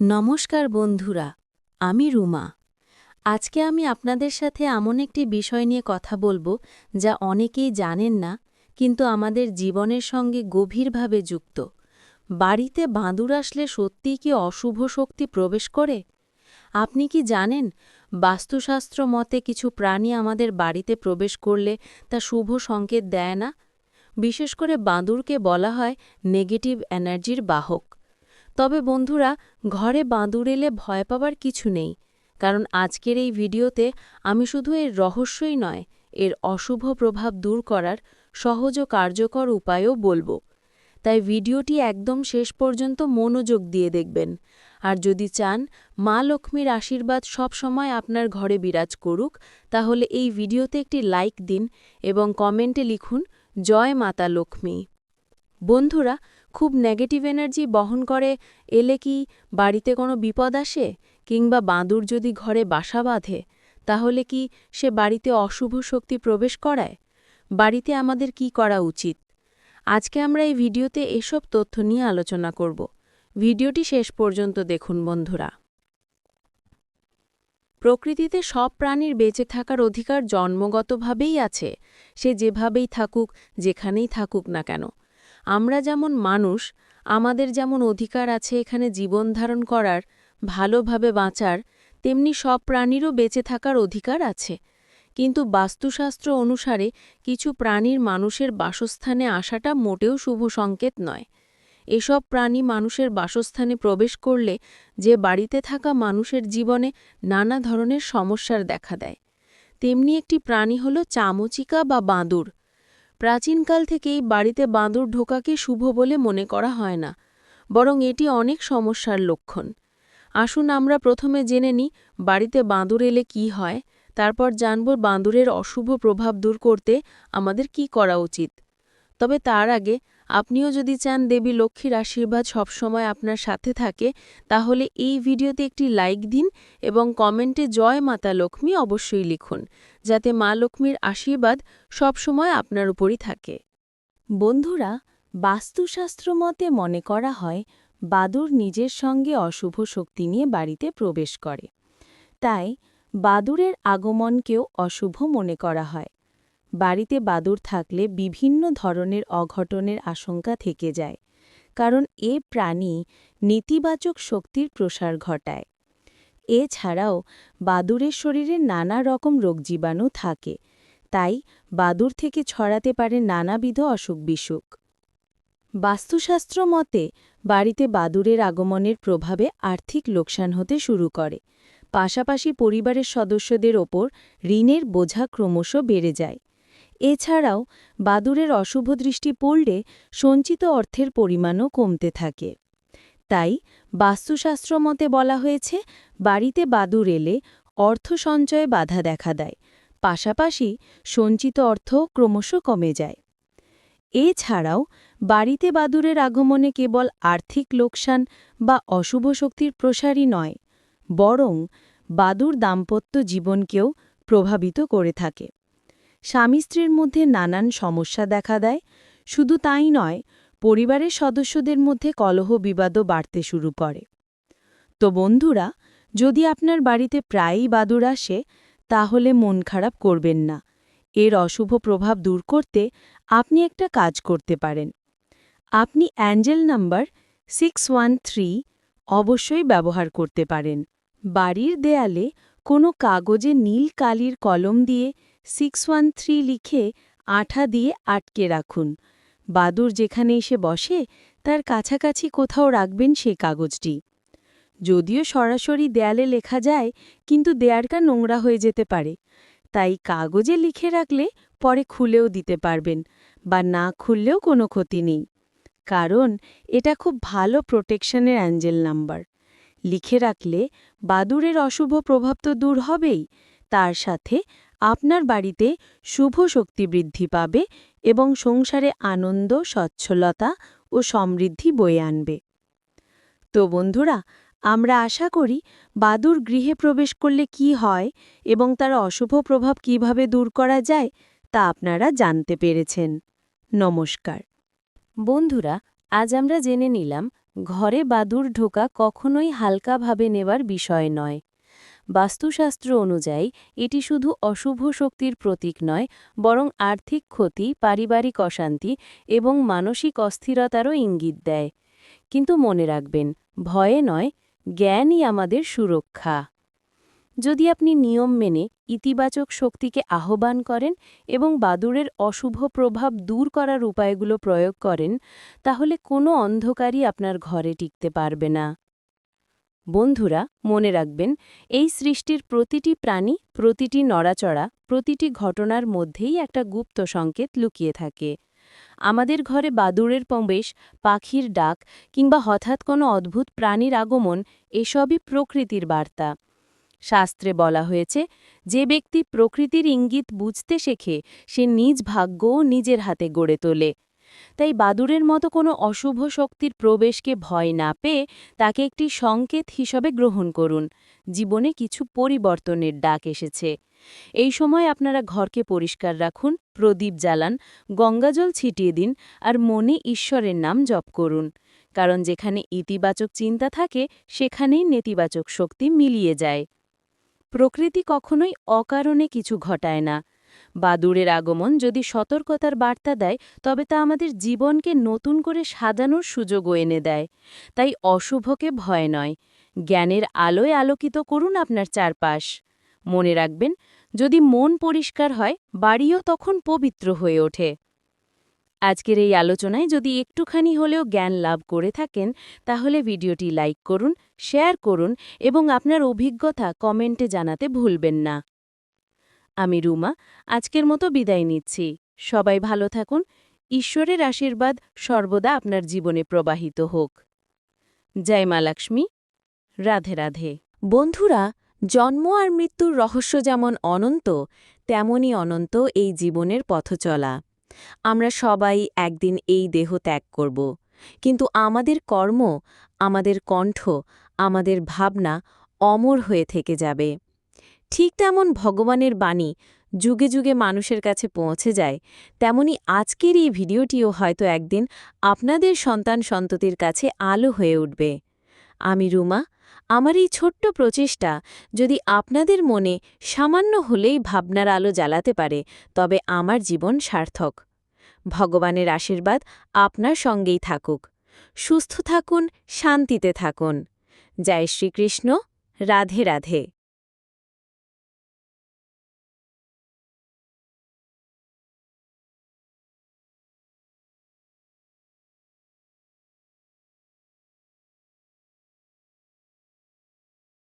নমস্কার বন্ধুরা, আমি রুমা। আজকে আমি আপনাদের সাথে এমন একটি বিষয় নিয়ে কথা বলব যা অনেকেই জানেন না, কিন্তু আমাদের জীবনের সঙ্গে গভীরভাবে যুক্ত। বাড়িতে বাঁদুর আসলে সত্যিই কি অশুভ শক্তি প্রবেশ করে? আপনি কি জানেন, বাস্তুশাস্ত্র মতে কিছু প্রাণী আমাদের বাড়িতে প্রবেশ করলে তা শুভ সংকেত দেয় না? বিশেষ করে বাঁদুরকে বলা হয় নেগেটিভ এনার্জির বাহক। তবে বন্ধুরা, ঘরে বাঁদুর এলে ভয় পাবার কিছু নেই, কারণ আজকের এই ভিডিওতে আমি শুধু এর রহস্যই নয়, এর অশুভ প্রভাব দূর করার সহজ ও কার্যকর উপায়ও বলব। তাই ভিডিওটি একদম শেষ পর্যন্ত মনোযোগ দিয়ে দেখবেন। আর যদি চান, মা লক্ষ্মীর আশীর্বাদ সব সময় আপনার ঘরে বিরাজ করুক, তাহলে এই ভিডিওতে একটি লাইক দিন এবং কমেন্টে লিখুন, জয় মাতা লক্ষ্মী। বন্ধুরা খুব নেগেটিভ এনার্জি বহন করে, এলে কি বাড়িতে কোনো বিপদ আসে? কিংবা বাঁদুর যদি ঘরে বাসা বাঁধে, তাহলে কি সে বাড়িতে অশুভ শক্তি প্রবেশ করায়? বাড়িতে আমাদের কি করা উচিত? আজকে আমরা এই ভিডিওতে এসব তথ্য নিয়ে আলোচনা করব। ভিডিওটি শেষ পর্যন্ত দেখুন বন্ধুরা। প্রকৃতিতে সব প্রাণীর বেঁচে থাকার অধিকার জন্মগতভাবেই আছে। সে যেভাবেই থাকুক, যেখানেই থাকুক না কেন আমরা যেমন মানুষ, আমাদের যেমন অধিকার আছে এখানে জীবন ধারণ করার, ভালোভাবে বাঁচার, তেমনি সব প্রাণীরও বেঁচে থাকার অধিকার আছে। কিন্তু বাস্তুশাস্ত্র অনুসারে কিছু প্রাণীর মানুষের বাসস্থানে আসাটা মোটেও শুভ সংকেত নয়। এসব প্রাণী মানুষের বাসস্থানে প্রবেশ করলে যে বাড়িতে থাকা মানুষের জীবনে নানা ধরনের সমস্যার দেখা দেয়। তেমনি একটি প্রাণী হল চামচিকা বা বাঁদুর। প্রাচীনকাল থেকেই বাড়িতে বাঁদর ঢোকাকে শুভ বলে মনে করা হয় না, বরং এটি অনেক সমস্যার লক্ষণ। আসুন আমরা প্রথমে জেনে নিই, বাড়িতে বাঁদর এলে কি হয়, তারপর জানব বাঁদরের অশুভ প্রভাব দূর করতে আমাদের কি করা উচিত। তবে তার আগে আপনিও যদি চান দেবী লক্ষ্মীর আশীর্বাদ সবসময় আপনার সাথে থাকে, তাহলে এই ভিডিওতে একটি লাইক দিন এবং কমেন্টে জয় মাতা লক্ষ্মী অবশ্যই লিখুন, যাতে মা লক্ষ্মীর আশীর্বাদ সবসময় আপনার উপরই থাকে। বন্ধুরা, বাস্তুশাস্ত্র মতে মনে করা হয়, বাদুর নিজের সঙ্গে অশুভ শক্তি নিয়ে বাড়িতে প্রবেশ করে। তাই, বাদুরের আগমনকেও অশুভ মনে করা হয়। বাড়িতে বাদুর থাকলে বিভিন্ন ধরনের অঘটনের আশঙ্কা থেকে যায়, কারণ এ প্রাণী নেতিবাচক শক্তির প্রসার ঘটায়। এছাড়াও বাদুরের শরীরে নানা রকম রোগজীবাণু থাকে, তাই বাদুর থেকে ছড়াতে পারে নানাবিধ অসুখ বিসুখ। বাস্তুশাস্ত্র মতে, বাড়িতে বাদুরের আগমনের প্রভাবে আর্থিক লোকসান হতে শুরু করে, পাশাপাশি পরিবারের সদস্যদের ওপর ঋণের বোঝা ক্রমশ বেড়ে যায়। এছাড়াও বাদুরের অশুভ দৃষ্টি পড়লে সঞ্চিত অর্থের পরিমাণও কমতে থাকে। তাই বাস্তুশাস্ত্র মতে বলা হয়েছে, বাড়িতে বাদুর এলে অর্থ সঞ্চয়ে বাধা দেখা দেয়, পাশাপাশি সঞ্চিত অর্থ ক্রমশ কমে যায়। এছাড়াও বাড়িতে বাদুরের আগমনে কেবল আর্থিক লোকসান বা অশুভ শক্তির প্রসারই নয়, বরং বাদুর দাম্পত্য জীবনকেও প্রভাবিত করে থাকে। স্বামী স্ত্রীর মধ্যে নানান সমস্যা দেখা দেয়। শুধু তাই নয়, পরিবারের সদস্যদের মধ্যে কলহ বিবাদও বাড়তে শুরু করে। তো বন্ধুরা, যদি আপনার বাড়িতে প্রায়ই বাদুর আসে, তাহলে মন খারাপ করবেন না। এর অশুভ প্রভাব দূর করতে আপনি একটা কাজ করতে পারেন। আপনি অ্যাঞ্জেল নাম্বার সিক্স অবশ্যই ব্যবহার করতে পারেন। বাড়ির দেয়ালে কোনো কাগজে নীল কালির কলম দিয়ে সিক্স ওয়ান থ্রি লিখে আঠা দিয়ে আটকে রাখুন। বাদুর যেখানে এসে বসে, তার কাছাকাছি কোথাও রাখবেন সেই কাগজটি। যদিও সরাসরি দেয়ালে লেখা যায়, কিন্তু দেয়ারটা নোংরা হয়ে যেতে পারে। তাই কাগজে লিখে রাখলে পরে খুলেও দিতে পারবেন, বা না খুললেও কোনো ক্ষতি নেই। কারণ, এটা খুব ভালো প্রোটেকশনের অ্যাঞ্জেল নাম্বার। লিখে রাখলে বাদুরের অশুভ প্রভাব তো দূর হবেই, তার সাথে আপনার বাড়িতে শুভ শক্তি বৃদ্ধি পাবে এবং সংসারে আনন্দ, সচ্ছলতা ও সমৃদ্ধি বয়ে আনবে। তো বন্ধুরা, আমরা আশা করি বাদুর গৃহে প্রবেশ করলে কি হয় এবং তার অশুভ প্রভাব কীভাবে দূর করা যায় তা আপনারা জানতে পেরেছেন। নমস্কার। বন্ধুরা, আজ আমরা জেনে নিলাম, ঘরে বাদুর ঢোকা কখনোই হালকাভাবে নেওয়ার বিষয় নয়। বাস্তুশাস্ত্র অনুযায়ী, এটি শুধু অশুভ শক্তির প্রতীক নয়, বরং আর্থিক ক্ষতি, পারিবারিক অশান্তি এবং মানসিক অস্থিরতারও ইঙ্গিত দেয়। কিন্তু মনে রাখবেন, ভয়ে নয়, জ্ঞানই আমাদের সুরক্ষা। যদি আপনি নিয়ম মেনে ইতিবাচক শক্তিকে আহ্বান করেন এবং বাদুড়ের অশুভ প্রভাব দূর করার উপায়গুলো প্রয়োগ করেন, তাহলে কোনো অন্ধকারই আপনার ঘরে টিকতে পারবে না। বন্ধুরা, মনে রাখবেন, এই সৃষ্টির প্রতিটি প্রাণী, প্রতিটি নড়াচড়া, প্রতিটি ঘটনার মধ্যেই একটা গুপ্ত সংকেত লুকিয়ে থাকে। আমাদের ঘরে বাদুড়ের প্রবেশ, পাখির ডাক, কিংবা হঠাৎ কোনো অদ্ভুত প্রাণীর আগমন, এসবই প্রকৃতির বার্তা। শাস্ত্রে বলা হয়েছে, যে ব্যক্তি প্রকৃতির ইঙ্গিত বুঝতে শেখে, সে নিজ ভাগ্যও নিজের হাতে গড়ে তোলে। তাই বাদুরের মতো কোনো অশুভ শক্তির প্রবেশকে ভয় না পেয়ে তাকে একটি সংকেত হিসাবে গ্রহণ করুন। জীবনে কিছু পরিবর্তনের ডাক এসেছে। এই সময় আপনারা ঘরকে পরিষ্কার রাখুন, প্রদীপ জ্বালান, গঙ্গাজল ছিটিয়ে দিন আর মনে ঈশ্বরের নাম জপ করুন। কারণ যেখানে ইতিবাচক চিন্তা থাকে, সেখানেই নেতিবাচক শক্তি মিলিয়ে যায়। প্রকৃতি কখনোই অকারণে কিছু ঘটায় না। বাদুড়ের আগমন যদি সতর্কতার বার্তা দেয়, তবে তা আমাদের জীবনকে নতুন করে সাজানোর সুযোগও এনে দেয়। তাই অশুভকে ভয় নয়। জ্ঞানের আলোয় আলোকিত করুন আপনার চারপাশ। মনে রাখবেন, যদি মন পরিষ্কার হয়, বাড়িও তখন পবিত্র হয়ে ওঠে। আজকের এই আলোচনায় যদি একটুখানি হলেও জ্ঞান লাভ করে থাকেন, তাহলে ভিডিওটি লাইক করুন, শেয়ার করুন এবং আপনার অভিজ্ঞতা কমেন্টে জানাতে ভুলবেন না। আমি রুমা, আজকের মতো বিদায় নিচ্ছি। সবাই ভালো থাকুন। ঈশ্বরের আশীর্বাদ সর্বদা আপনার জীবনে প্রবাহিত হোক। জয় মা লক্ষ্মী। রাধে রাধে। বন্ধুরা, জন্ম আর মৃত্যুর রহস্য যেমন অনন্ত, তেমনই অনন্ত এই জীবনের পথ চলা আমরা সবাই একদিন এই দেহ ত্যাগ করব। কিন্তু আমাদের কর্ম, আমাদের কণ্ঠ, আমাদের ভাবনা অমর হয়ে থেকে যাবে। ঠিক তেমন ভগবানের বাণী যুগে যুগে মানুষের কাছে পৌঁছে যায়, তেমনি আজকের এই ভিডিওটিও হয়তো একদিন আপনাদের সন্তান সন্ততির কাছে আলো হয়ে উঠবে। আমি রুমা, আমার এই ছোট্ট প্রচেষ্টা যদি আপনাদের মনে সামান্য হলেই ভাবনার আলো জ্বালাতে পারে, তবে আমার জীবন সার্থক। ভগবানের আশীর্বাদ আপনার সঙ্গেই থাকুক। সুস্থ থাকুন, শান্তিতে থাকুন। জয় শ্রীকৃষ্ণ, রাধে রাধে।